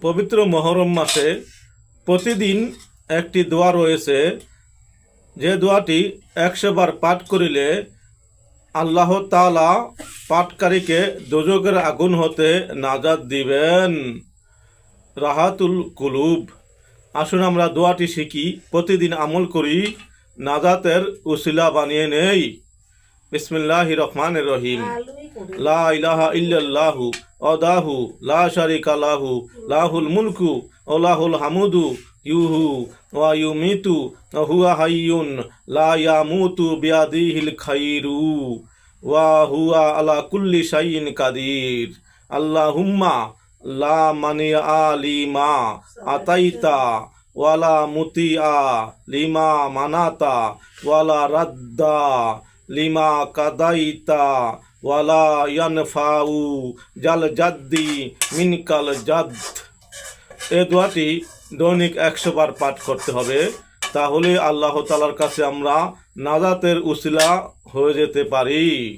পবিত্র মহরম মাসে প্রতিদিন একটি দোয়া রয়েছে। যে দোয়াটি একশো বার পাঠ করিলে আল্লাহ তালা পাঠকারীকে দোজকের আগুন হতে নাজাদ দিবেন। রাহাতুল কুলুব। আসুন আমরা দোয়াটি শিখি, প্রতিদিন আমল করি, নাজাতের উসিলা বানিয়ে নেই। বিসমিল্লাহ রহমান রহিম। লা ইলাহা ইল্লাল্লাহু অদাহু লা শারিকা লাহু লাহুল মুলকু ও লাহুল হামুদু ইউহু ওয়া ইউমিতু ওয়া হুয়া হাইয়ুন লা ইয়ামুতু বিয়াদিহিল খাইরু ওয়া হুয়া আলা কুল্লি শাইইন কাদির। আল্লাহুম্মা লা মানিয়া লিমা আতাইতা ওয়ালা মুতিয়া লিমা মানাতা ওয়ালা রাদ্দা লিমা কাদাইতা ওয়ালা ইয়ানফাউ জাল জাদ্দি মিনকাল জাদ। এ দোয়াটি দৈনিক একশো বার পাঠ করতে হবে। তাহলে আল্লাহ তালার কাছে আমরা নাজাতের উসিলা হয়ে যেতে পারি।